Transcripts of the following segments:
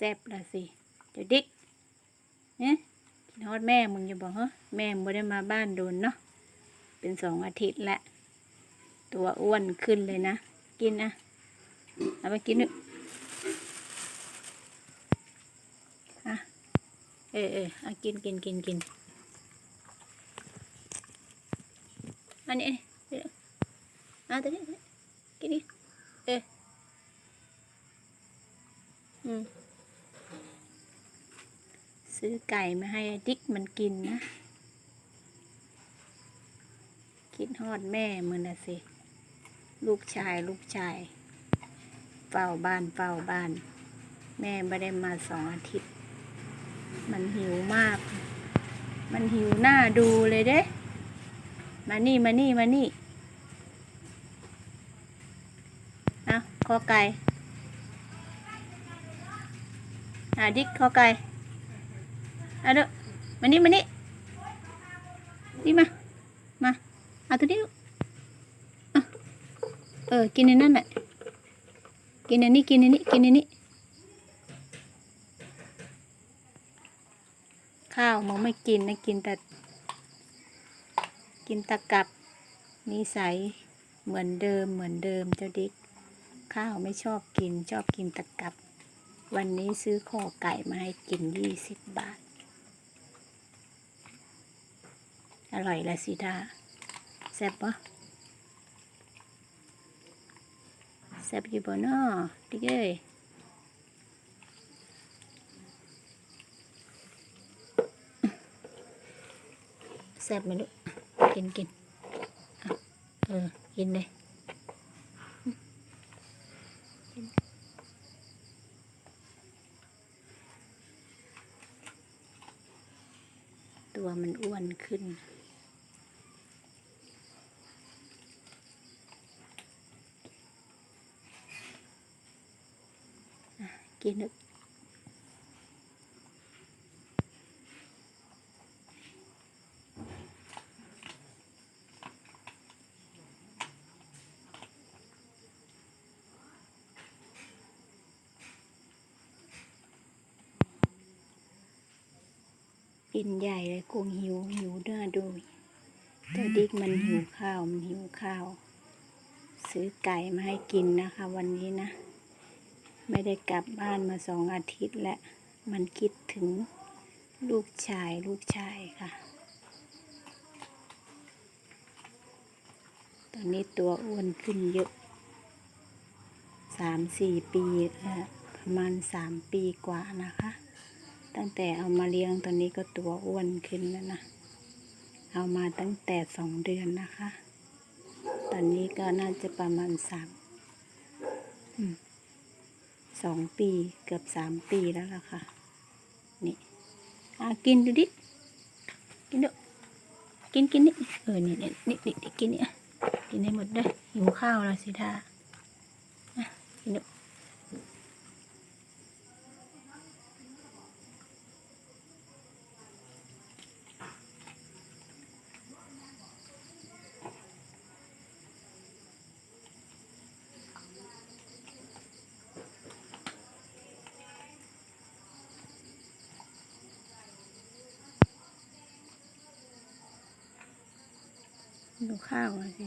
แซ่บละสิเดี๋ยวดิกเนี่ยกินฮอดแม่มึงอย่าบอกเหรอแม่มึงไม่ได้มาบ้านโดนเนาะเป็นสองอาทิตย์ล้วตัวอ้วนขึ้นเลยนะ กินนะเอาไปกินนึอะเออเออเอากินกินกินกินอันนี้เดี๋ยวอาตัวนี้กินดิเอออืม ซื้อไก่มาให้ดิกมันกินนะ คิดฮอดแม่มือนะสิ ลูกชายลูกชาย เฝ้าบ้านเฝ้าบ้าน แม่ไม่ได้มาสองอาทิตย์ มันหิวมาก มันหิวหน้าดูเลยเด้ มานี่มานี่มานี่เอาคอไก่อาดิกคอไก่ เอาเด้อมานี่มานี่นี่มา มาเอาตัวนี้ลูกอะเออ กินในนั่นแหละกินในนี้ กินในนี้ กินในนี้ ข้าวมึงไม่กินนะ กินแต่ กินตะกับนิสัยเหมือนเดิม เหมือนเดิมเจ้าดิกข้าวไม่ชอบกิน ชอบกินตะกับ วันนี้ซื้อข้อไก่มาให้กินยี่สิบบาท อร่อยละสิท่าแซ่บปะแซ่บอยู่บ่เนาะดิเอ้ยแซ่บไหมลูกกินกินอะเออ กินเลยกินตัวมันอ้วนขึ้น กินึกกินใหญ่เลยคงหิวหิวหน้าดูตัวดิกมันหิวข้าว มันหิวข้าว ซื้อไก่มาให้กินนะคะ วันนี้นะ ไม่ได้กลับบ้านมาสองอาทิตย์แล้วมันคิดถึงลูกชายลูกชายค่ะ ตอนนี้ตัวอ้วนขึ้นเยอะสามสี่ปีประมาณสามปีกว่านะคะ ตั้งแต่เอามาเลี้ยงตอนนี้ก็ตัวอ้วนขึ้นแล้วนะ เอามาตั้งแต่สองเดือนนะคะ ตอนนี้ก็น่าจะประมาณสามอืม สองปีเกือบสามปีแล้วล่ะค่ะ นี่อะกินดูดิ กินดู กินกินนี่ เออ นี่นี่นี่นี่นี่กินเนี่ยกินให้หมดด้วยหิวข้าวแล้วสิท่าอะกินดู ดูข้าวหน่อยสิ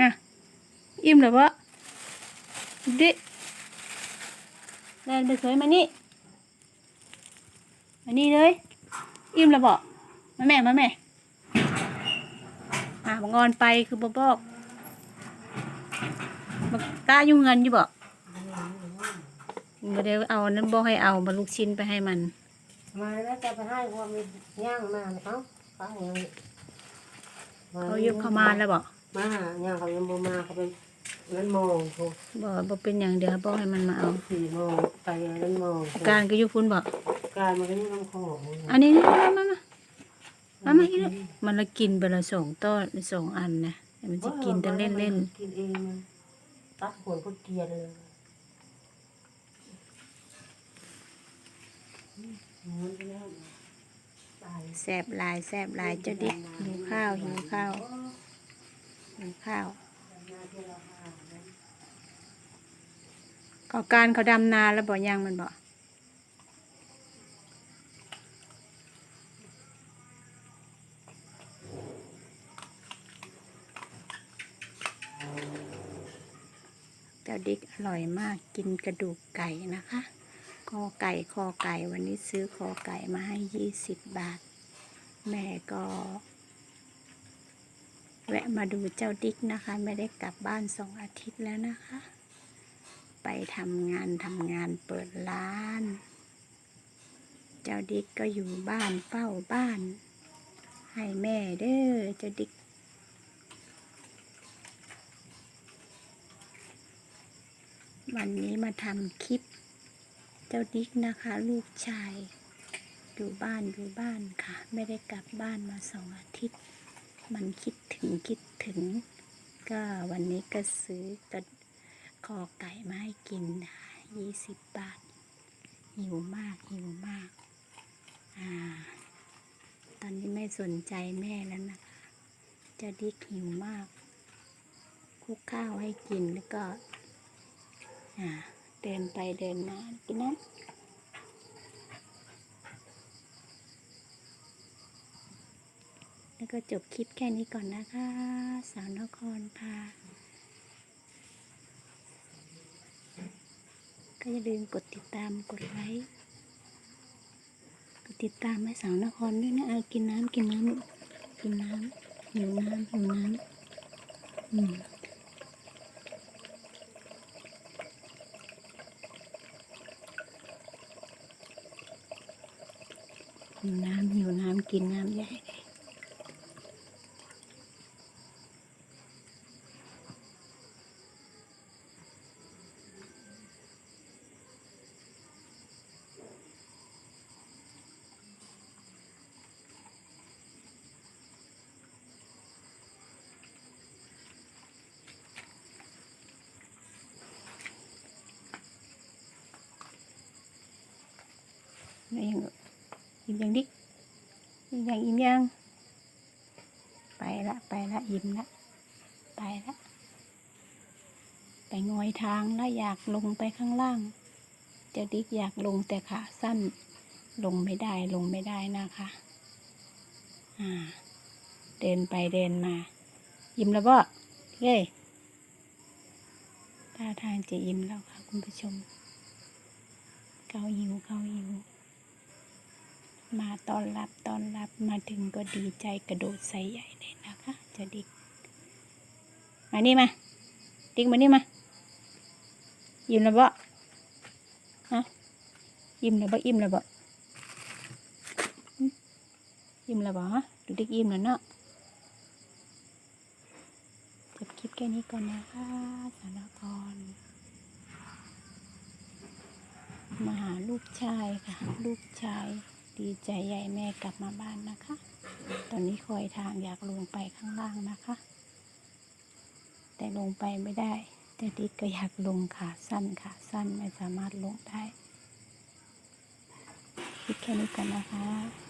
อะ อิ่มหรือเปล่าดิแลนไปสวยมานี่มานี่เลย อิ่มหรือเปล่ามาแม่มาแม่อะบงอนไปคือบ่บอกบักตายุ่งเงินอยู่บ่บ่ได้เอานั้นบ่ให้เอามาลูกชิ้นไปให้มัน มาแล้วจะไปให้ความมีย่างมาเขาเขาอย่างนี้เขายุบเข้ามาแล้วบ่มาย่างเขายังบ่มาเขาไปนั้ นมองโอ้บอกบอกเป็นอย่างเดียวบอกให้มันมาเอาสี่โมงไปนั้นมองการก็อยุพุ่นบอกการมันก็ยังน้ำคออันนี้นี่มามามามามาอีกแล้วมันละกินไปละสองต้นสองอันนะแต่มันจะกินแต่เล่นเล่นกินเองมันตัดหัวก็เกลียเลยม้วนไปแล้วตายแซบหลายแซบหลายเจ้าดิกหิวข้าวหิวข้าวหิวข้าว ก็การเขาดำนาแล้วบอยังมันบอเจ้าดิกอร่อยมากกินกระดูกไก่นะคะ คอไก่คอไก่วันนี้ซื้อคอไก่มาให้ยี่สิบบาท แม่ก็ แวะมาดูเจ้าดิ๊กนะคะ ไม่ได้กลับบ้านสองอาทิตย์แล้วนะคะ ไปทำงานทำงานเปิดร้าน เจ้าดิ๊กก็อยู่บ้านเฝ้าบ้าน ให้แม่เด้อเจ้าดิ๊กวันนี้มาทำคลิป เจ้าดิ๊กนะคะ ลูกชาย อยู่บ้านอยู่บ้านค่ะ ไม่ได้กลับบ้านมาสองอาทิตย์ มันคิดถึงคิดถึง ก็วันนี้ก็ซื้อกระคอไก่มาให้กินนะคะยี่สิบบาท หิวมากหิวมาก อ่า ตอนนี้ไม่สนใจแม่แล้วนะคะจ้าดิ๊กหิวมาก คุกข้าวให้กินแล้วก็ อ่า เดินไปเดินมากินน้ำ แล้วก็จบคลิปแค่นี้ก่อนนะคะ สาวนครพาก็อย่าลืมกดติดตามกดไลค์กดติดตามให้สาวนครด้วยนะเอากินน้ำกินน้ำลูกกินน้ำหิวน้ำหิวน้ำอืม หิวน้ำหิวน้ำกินน้ำใหญ่เลย แล้ยังอิ่มยังดิอิ่มยังอิ่มยังไปละไปละอิ่มละไปละไปงอยทางแล้วอยากลงไปข้างล่าง จะดิกอยากลงแต่ขาสั้น ลงไม่ได้ลงไม่ได้นะคะอ่า เดินไปเดินมา ยิ้มแล้วบ่เย้ท่าทางจะยิ้มแล้วค่ะคุณผู้ชม เกาหิวเกาหิว มาตอนรับตอนรับมาถึงก็ดีใจกระโดดใส่ใหญ่เลยนะคะเจะดิกมานี่มา ดิกมานี่มา ยิ้มแล้วบ่ฮะยิ้มแล้วบ่อิ่มแล้วบ่ยิ้มแล้วบ่ฮะดูดิกยิ้มแล้วเนาะจบคลิปแค่นี้ก่อนนะคะสารกรมาหาลูกชายค่ะ ลูกชาย ดีใจใหญ่แม่กลับมาบ้านนะคะ ตอนนี้คอยทางอยากลงไปข้างล่างนะคะ แต่ลงไปไม่ได้ แต่ดิกก็อยากลงขาสั้นขาสั้นไม่สามารถลงได้คิดแค่นี้กันนะคะ